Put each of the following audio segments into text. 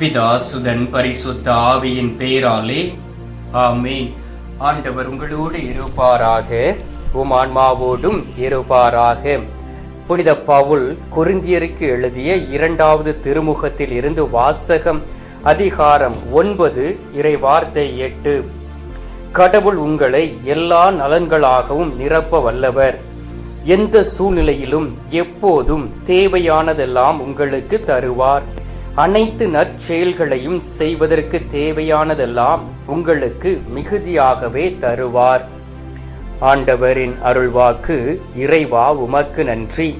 பிதாசுதன் பரிசுத்த ஆவியின் பெயராலே ஆமீன். ஆண்டவர் உங்களோடு இருப்பாராக. உம் ஆன்மாவோடும் இருப்பாராக. புனித பவுல் குருந்தியருக்கு எழுதிய இரண்டாவது திருமுகத்தில் இருந்து வாசகம் அதிகாரம் ஒன்பது இறை வார்த்தை எட்டு. கடவுள் உங்களை எல்லா நலன்களாகவும் நிரப்ப வல்லவர். எந்த சூழ்நிலையிலும் எப்போதும் தேவையானதெல்லாம் உங்களுக்கு தருவார். அனைத்து நற்செயல்களையும் செய்வதற்கு தேவையானதெல்லாம் உங்களுக்கு மிகுதியாகவே தருவார். ஆண்டவரின் அருள்வாக்கு இறைவா உமக்கு நன்றி.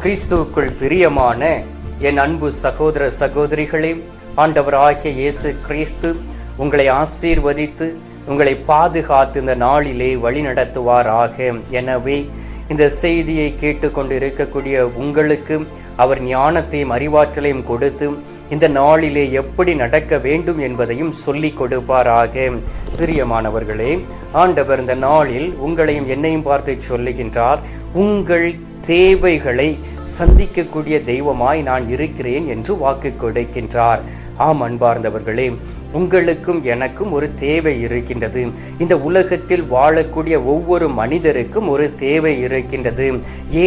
கிறிஸ்துவுக்குள் பிரியமான என் அன்பு சகோதர சகோதரிகளே ஆண்டவராகிய இயேசு கிறிஸ்து உங்களை ஆசீர்வதித்து உங்களை பாதுகாத்து இந்த நாளிலே வழிநடத்துவாராக. எனவே இந்த செய்தியை கேட்டுக்கொண்டு இருக்கக்கூடிய உங்களுக்கு அவர் ஞானத்தையும் அறிவாற்றலையும் கொடுத்து இந்த நாளிலே எப்படி நடக்க வேண்டும் என்பதையும் சொல்லிக் கொடுப்பாராக. பிரியமானவர்களே ஆண்டவர் இந்த நாளில் உங்களையும் என்னையும் பார்த்து சொல்லுகின்றார். உங்கள் தேவைகளை சந்திக்கக்கூடிய தெய்வமாய் நான் இருக்கிறேன் என்று வாக்கு கொடுக்கின்றார். ஆம் அன்பார்ந்தவர்களே உங்களுக்கும் எனக்கும் ஒரு தேவை இருக்கின்றது. இந்த உலகத்தில் வாழக்கூடிய ஒவ்வொரு மனிதருக்கும் ஒரு தேவை இருக்கின்றது.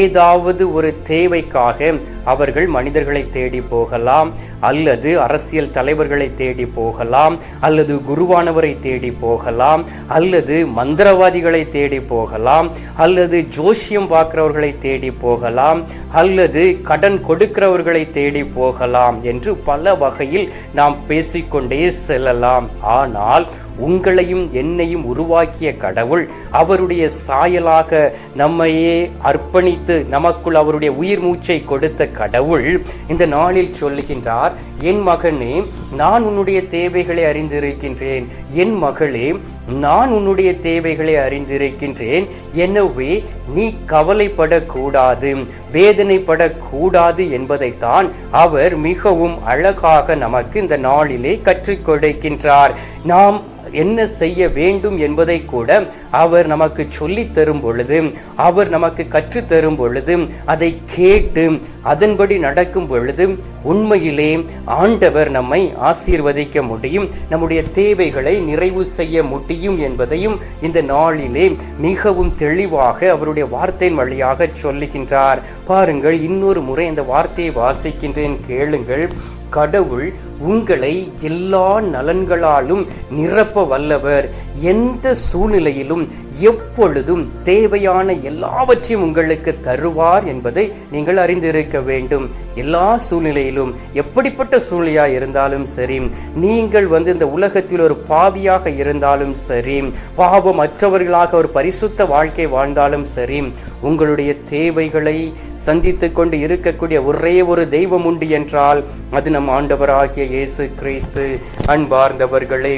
ஏதாவது ஒரு தேவைக்காக அவர்கள் மனிதர்களை தேடி போகலாம் அல்லது அரசியல் தலைவர்களை தேடி போகலாம் அல்லது குருவானவரை தேடி போகலாம் அல்லது மந்திரவாதிகளை தேடி போகலாம் அல்லது ஜோஷியம் பார்க்கிறவர்களை தேடி போகலாம் அல்லது அல்லது கடன் கொடுக்கிறவர்களை தேடி போகலாம் என்று பல வகையில் நாம் பேசிக்கொண்டே செல்லலாம். ஆனால் உங்களையும் என்னையும் உருவாக்கிய கடவுள் அவருடைய சாயலாக நம்மையே அர்ப்பணித்து நமக்குள் அவருடைய உயிர் மூச்சை கொடுத்த கடவுள் இந்த நாளில் சொல்லுகின்றார் என் மகனே நான் உன்னுடைய தேவைகளை அறிந்திருக்கின்றேன். என் மகளே நான் உன்னுடைய தேவைகளை அறிந்திருக்கின்றேன். எனவே நீ கவலைப்படக்கூடாது வேதனைப்படக்கூடாது என்பதைத்தான் அவர் மிகவும் அழகாக நமக்கு இந்த நாளிலே கற்றுக் கொடுக்கின்றார். நாம் என்ன செய்ய வேண்டும் என்பதை கூட அவர் நமக்கு சொல்லி தரும் பொழுது அவர் நமக்கு கற்றுத் தரும் பொழுது அதை கேட்டு அதன்படி நடக்கும் பொழுது உண்மையிலே ஆண்டவர் நம்மை ஆசீர்வதிக்க முடியும் நம்முடைய தேவைகளை நிறைவு செய்ய முடியும் என்பதையும் இந்த நாளிலே மிகவும் தெளிவாக அவருடைய வார்த்தையின் வழியாக சொல்லுகின்றார். பாருங்கள் இன்னொரு முறை இந்த வார்த்தையை வாசிக்கின்றேன் கேளுங்கள். கடவுள் உங்களை எல்லா நலன்களாலும் நிரப்ப வல்லவர். எந்த சூழ்நிலையிலும் எப்பொழுதும் தேவையான எல்லாவற்றையும் உங்களுக்கு தருவார் என்பதை நீங்கள் அறிந்திருக்க வேண்டும். எல்லா சூழ்நிலையிலும் எப்படிப்பட்ட சூழ்நிலையா இருந்தாலும் சரி நீங்கள் வந்து இந்த உலகத்தில் ஒரு பாவியாக இருந்தாலும் சரி பாவம் மற்றவர்களாக ஒரு பரிசுத்த வாழ்க்கை வாழ்ந்தாலும் சரி உங்களுடைய தேவைகளை சந்தித்து கொண்டு இருக்கக்கூடிய ஒரே ஒரு தெய்வம் உண்டு என்றால் அது நம் ஆண்டவராகிய இயேசு கிறிஸ்து. அன்பார்ந்தவர்களே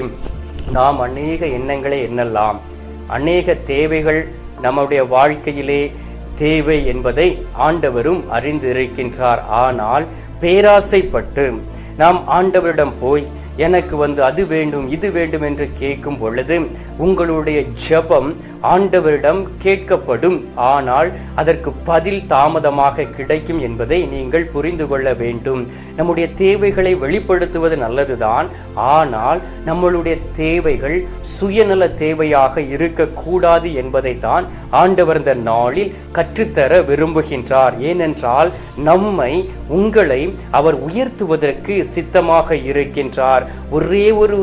நாம் அநேக எண்ணங்களை எண்ணலாம். அநேக தேவைகள் நம்முடைய வாழ்க்கையிலே தேவை என்பதை ஆண்டவரும் அறிந்திருக்கின்றார். ஆனால் பேராசைப்பட்டு நாம் ஆண்டவரிடம் போய் எனக்கு வந்து அது வேண்டும் இது வேண்டும் என்று கேட்கும் பொழுது உங்களுடைய ஜெபம் ஆண்டவரிடம் கேட்கப்படும். ஆனால் அதற்கு பதில் தாமதமாக கிடைக்கும் என்பதை நீங்கள் புரிந்து கொள்ள வேண்டும். நம்முடைய தேவைகளை வெளிப்படுத்துவது நல்லதுதான். ஆனால் நம்மளுடைய தேவைகள் சுயநல தேவையாக இருக்கக்கூடாது என்பதைத்தான் ஆண்டவர் இந்த நாளில் கற்றுத்தர விரும்புகின்றார். ஏனென்றால் நம்மை உங்களை அவர் உயர்த்துவதற்கு சித்தமாக இருக்கின்றார். ஒரே ஒரு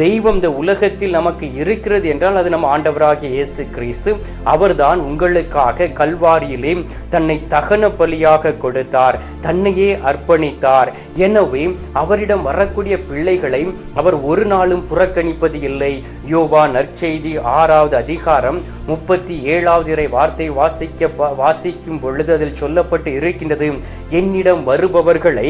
தெய்வம் இந்த உலகத்தில் நமக்கு இருக்கிறது என்றால் அது நம்ம ஆண்டவராகிய இயேசு கிறிஸ்து. அவர்தான் உங்களுக்காக கல்வாரியிலே தன்னை தகன பலியாக கொடுத்தார் தன்னையே அர்ப்பணித்தார். எனவே அவரிடம் வரக்கூடிய பிள்ளைகளை அவர் ஒரு நாளும் புறக்கணிப்பது இல்லை. யோவா நற்செய்தி ஆறாவது அதிகாரம் முப்பத்தி ஏழாவது இறை வார்த்தை வாசிக்க வாசிக்கும் பொழுது அதில் சொல்லப்பட்டு இருக்கின்றது என்னிடம் வருபவர்களை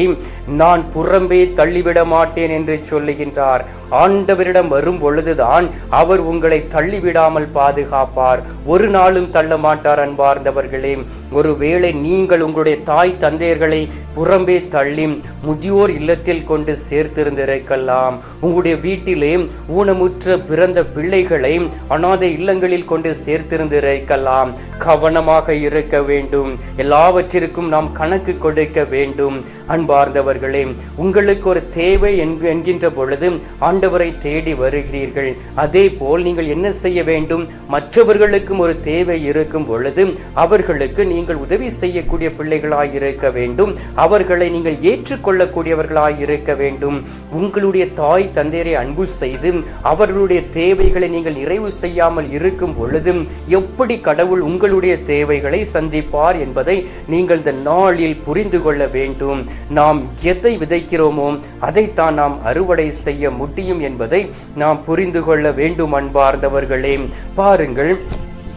நான் புறம்பே தள்ளிவிட மாட்டேன் என்று சொல்லுகின்றார். ஆண்ட ஆண்டவரிடம் வரும் பொழுதுதான் அவர் உங்களை தள்ளிவிடாமல் பாதுகாப்பார். ஒரு நாளும் தள்ள மாட்டார் அன்பார்ந்தவர்களே. ஒருவேளை நீங்கள் உங்களுடைய தாய் தந்தையர்களை புறம்பே தள்ளி முதியோர் இல்லத்தில் கொண்டு சேர்த்திருந்திருக்கலாம். உங்களுடைய வீட்டிலே ஊனமுற்ற பிறந்த பிள்ளைகளை அனாதை இல்லங்களில் கொண்டு சேர்த்திருந்திருக்கலாம். கவனமாக இருக்க வேண்டும். எல்லாவற்றிற்கும் நாம் கணக்கு கொடுக்க வேண்டும். அன்பார்ந்தவர்களே உங்களுக்கு ஒரு தேவை என்கின்ற பொழுது ஆண்டவரை தேடி வருகிறீர்கள். அதே போல் நீங்கள் என்ன செய்ய வேண்டும்? மற்றவர்களுக்கும் ஒரு தேவை இருக்கும் பொழுது அவர்களுக்கு நீங்கள் உதவி செய்யக்கூடிய பிள்ளைகளாய் இருக்க வேண்டும். அவர்களை நீங்கள் ஏற்றுக்கொள்ளக்கூடியவர்களாய் இருக்க வேண்டும். உங்களுடைய தாய் தந்தையரை அன்பு செய்து அவர்களுடைய தேவைகளை நீங்கள் நிறைவு செய்யாமல் இருக்கும் பொழுது எப்படி கடவுள் உங்களுடைய தேவைகளை சந்திப்பார் என்பதை நீங்கள் இந்த நாளில் புரிந்து கொள்ள வேண்டும். நாம் எதை விதைக்கிறோமோ அதைத்தான் நாம் அறுவடை செய்ய முடியும் என்பதை நாம் புரிந்து கொள்ள வேண்டும் அன்பார்ந்தவர்களே. பாருங்கள்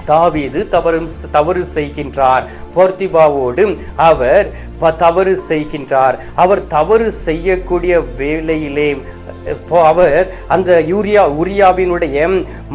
தாவீது தவறும் தவறு செய்கின்றார். போர்த்திபாவோடு அவர் தவறு செய்கின்றார். அவர் தவறு செய்யக்கூடிய வேளையிலே அவர் அந்த யூரியா உரியாவினுடைய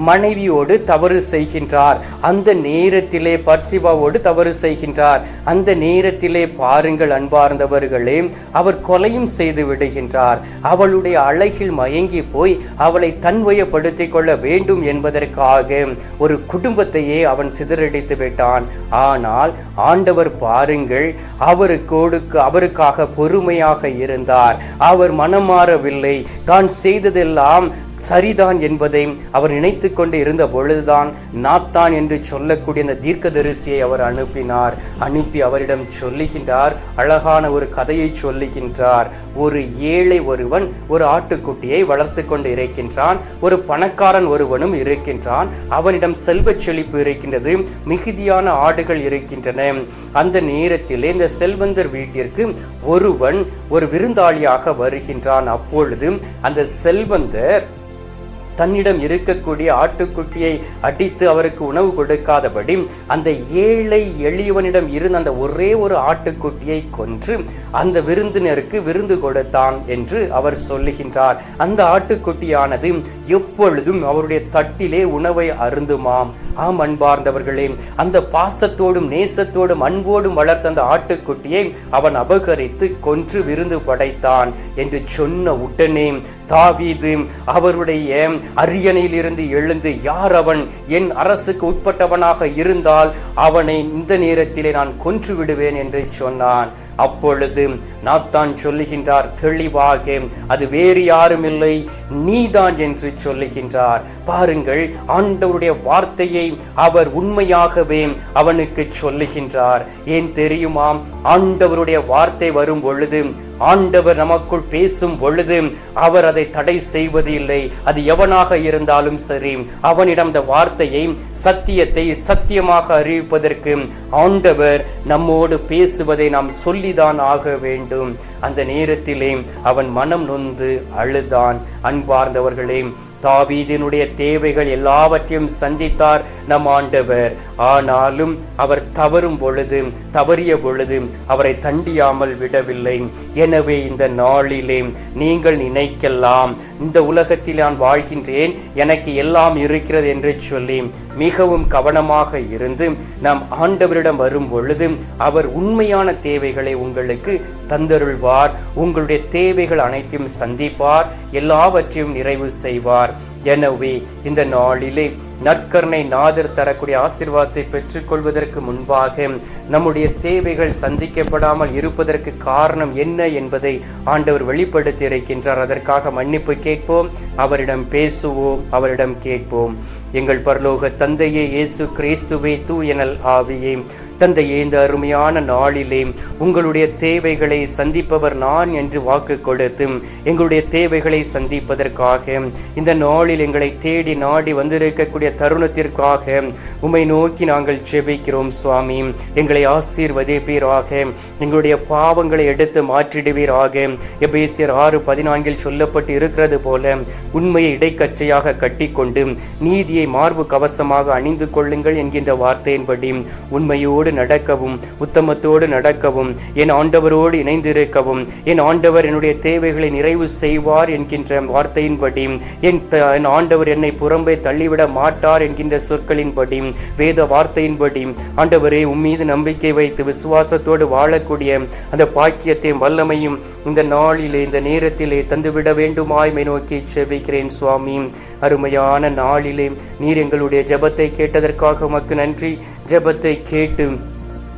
மனைவியோடு தவறு செய்கின்றார். அந்த நேரத்திலே பர்சிபாவோடு தவறு செய்கின்றார். அந்த நேரத்திலே பாருங்கள் அன்பார்ந்தவர்களே அவர் கொலையும் செய்து விடுகின்றார். அவளுடைய அழகில் மயங்கி போய் அவளை தன்வயப்படுத்திக் கொள்ள வேண்டும் என்பதற்காக ஒரு குடும்பத்தையே அவன் சிதறடித்து விட்டான். ஆனால் ஆண்டவர் பாருங்கள் அவருக்கோடு அவருக்காக பொறுமையாக இருந்தார். அவர் மனம் மாறவில்லை தான் செய்ததெல்லாம் சரிதான் என்பதை அவர் நினைத்து கொண்டு இருந்த பொழுதுதான் நாத்தான் என்று சொல்லக்கூடிய அந்த தீர்க்கதரிசியை அவர் அனுப்பினார். அனுப்பி அவரிடம் சொல்லுகின்றார் அழகான ஒரு கதையை சொல்லுகின்றார். ஒரு ஏழை ஒருவன் ஒரு ஆட்டுக்குட்டியை வளர்த்து கொண்டு இருக்கின்றான். ஒரு பணக்காரன் ஒருவனும் இருக்கின்றான். அவனிடம் செல்வச் செழிப்பு இருக்கின்றது மிகுதியான ஆடுகள் இருக்கின்றன. அந்த நேரத்திலே இந்த செல்வந்தர் வீட்டிற்கு ஒருவன் ஒரு விருந்தாளியாக வருகின்றான். அப்பொழுது அந்த செல்வந்தர் தன்னிடம் இருக்கக்கூடிய ஆட்டுக்குட்டியை அடித்து அவருக்கு உணவு கொடுக்காதபடி அந்த ஏழை எளியவனிடம் இருந்த அந்த ஒரே ஒரு ஆட்டுக்குட்டியை கொன்று அந்த விருந்தினருக்கு விருந்து கொடுத்தான் என்று அவர் சொல்லுகின்றார். அந்த ஆட்டுக்குட்டியானது எப்பொழுதும் அவருடைய தட்டிலே உணவை அருந்துமாம். ஆம் அன்பார்ந்தவர்களே அந்த பாசத்தோடும் நேசத்தோடும் அன்போடும் வளர்த்த அந்த ஆட்டுக்குட்டியை அவன் அபகரித்து கொன்று விருந்து படைத்தான் என்று சொன்ன உடனே தாவீது அவருடைய அரியணையில் இருந்து எழுந்து யார் அவன்? என் அரசுக்கு உட்பட்டவனாக இருந்தால் அவனை இந்த நேரத்திலே நான் கொன்று விடுவேன் என்று சொன்னான். அப்பொழுது நாத்தான் சொல்லுகின்றார் தெளிவாக அது வேறு யாரும் இல்லை நீதான் என்று சொல்லுகின்றார். பாருங்கள் ஆண்டவருடைய வார்த்தையை அவர் உண்மையாகவே அவனுக்கு சொல்லுகின்றார். ஏன் தெரியுமாம் ஆண்டவருடைய வார்த்தை வரும் பொழுது ஆண்டவர் நமக்குள் பேசும் பொழுது அவர் அதை தடை செய்வது இல்லை அது எவனாக இருந்தாலும் சரி அவனிடம் அந்த வார்த்தையை சத்தியத்தை சத்தியமாக அறிவிப்பதற்கு ஆண்டவர் நம்மோடு பேசுவதை நாம் சொல்லிதான் ஆக வேண்டும். அந்த நேரத்திலே அவன் மனம் நொந்து அழுதான். அன்பார்ந்தவர்களே தாவீதினுடைய தேவைகள் எல்லாவற்றையும் சந்தித்தார் நம் ஆண்டவர். ஆனாலும் அவர் தவறும் பொழுது தவறிய பொழுது அவரை தண்டியாமல் விடவில்லை. எனவே இந்த நாளிலே நீங்கள் நினைக்கலாம் இந்த உலகத்தில் நான் வாழ்கின்றேன் எனக்கு எல்லாம் இருக்கிறது என்று சொல்லி மிகவும் கவனமாக இருந்து நாம் ஆண்டவரிடம் வரும் பொழுது அவர் உண்மையான தேவைகளை உங்களுக்கு தந்தருள்வார். உங்களுடைய தேவைகள் அனைத்தையும் சந்திப்பார். எல்லாவற்றையும் நிறைவு செய்வார். எனவே இந்த நாளிலே நற்கருணை நாதர் தரக்கூடிய ஆசிர்வாதத்தை பெற்றுக்கொள்வதற்கு முன்பாக நம்முடைய தேவைகள் சந்திக்கப்படாமல் இருப்பதற்கு காரணம் என்ன என்பதை ஆண்டவர் வெளிப்படுத்தி இருக்கின்றார். அதற்காக மன்னிப்பு கேட்போம் அவரிடம் பேசுவோம் அவரிடம் கேட்போம். எங்கள் பரலோக தந்தையே இயேசு கிறிஸ்துவே தூயனல் ஆவியே. தந்தையே இந்த அருமையான நாளிலே உங்களுடைய தேவைகளை சந்திப்பவர் நான் என்று வாக்கு கொடுத்து எங்களுடைய தேவைகளை சந்திப்பதற்காக இந்த நாளில் நாட்களில் எங்களை தேடி நாடி வந்திருக்கக்கூடிய தருணத்திற்காக உமை நோக்கி நாங்கள் ஜெபிக்கிறோம் சுவாமி. எங்களை ஆசீர்வதிப்பீராக எங்களுடைய பாவங்களை எடுத்து மாற்றிடுவீராக. எபேசியர் ஆறு பதினான்கில் சொல்லப்பட்டு இருக்கிறது போல உண்மையை இடைக்கச்சையாக கட்டிக்கொண்டு நீதியை மார்பு கவசமாக அணிந்து கொள்ளுங்கள் என்கின்ற வார்த்தையின்படி உண்மையோடு நடக்கவும் உத்தமத்தோடு நடக்கவும் என் ஆண்டவரோடு இணைந்திருக்கவும் என் ஆண்டவர் என்னுடைய தேவைகளை நிறைவு செய்வார் என்கின்ற வார்த்தையின்படி என் என் ஆண்டவர் என்னை புறம்பே தள்ளிவிட மாட்டார் என்கின்ற சொற்களின்படி வேத வார்த்தையின்படி. ஆண்டவரே உம்மீது நம்பிக்கை வைத்து விசுவாசத்தோடு வாழக்கூடிய அந்த பாக்கியத்தையும் வல்லமையும் இந்த நாளிலே இந்த நேரத்திலே தந்துவிட வேண்டுமாய்மை நோக்கி செபிக்கிறேன் சுவாமி. அருமையான நாளிலே நீர் எங்களுடைய ஜெபத்தை கேட்டதற்காக உமக்கு நன்றி. ஜெபத்தை கேட்டு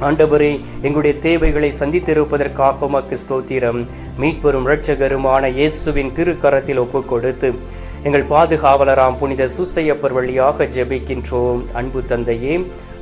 ஆண்டவரே எங்களுடைய தேவைகளை சந்தித்திருப்பதற்காக உமக்கு ஸ்தோத்திரம். மீட்பெரும் இரட்சகருமான இயேசுவின் திருக்கரத்தில் ஒப்பு கொடுத்து எங்கள் பாதுகாவலராம் புனித சுசையப்பர் வழியாக ஜெபிக்கின்றோம். அன்பு தந்தையே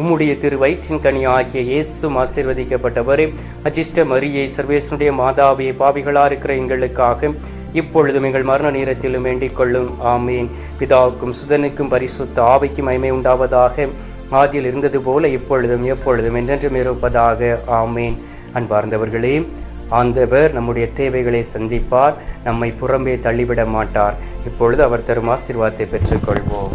உம்முடைய திரு வயிற்றின் கனி ஆகிய இயேசும் ஆசீர்வதிக்கப்பட்டவரே அஜிஷ்ட மரியை சர்வேசனுடைய மாதாவியை பாவிகளா இருக்கிற எங்களுக்காக இப்பொழுதும் எங்கள் மரண நேரத்திலும் வேண்டிக் கொள்ளும். ஆமீன். பிதாவுக்கும் சுதனுக்கும் பரிசுத்த ஆவிக்கும் மகிமை உண்டாவதாக ஆதியில் இருந்தது போல இப்பொழுதும் எப்பொழுதும் என்றென்றும் இருப்பதாக. ஆமீன். அன்பார்ந்தவர்களே ஆண்டவர் நம்முடைய தேவைகளை சந்திப்பார் நம்மை புறம்பே தள்ளிவிட மாட்டார். இப்பொழுது அவர் தரும் ஆசீர்வாதத்தை பெற்றுக்கொள்வோம்.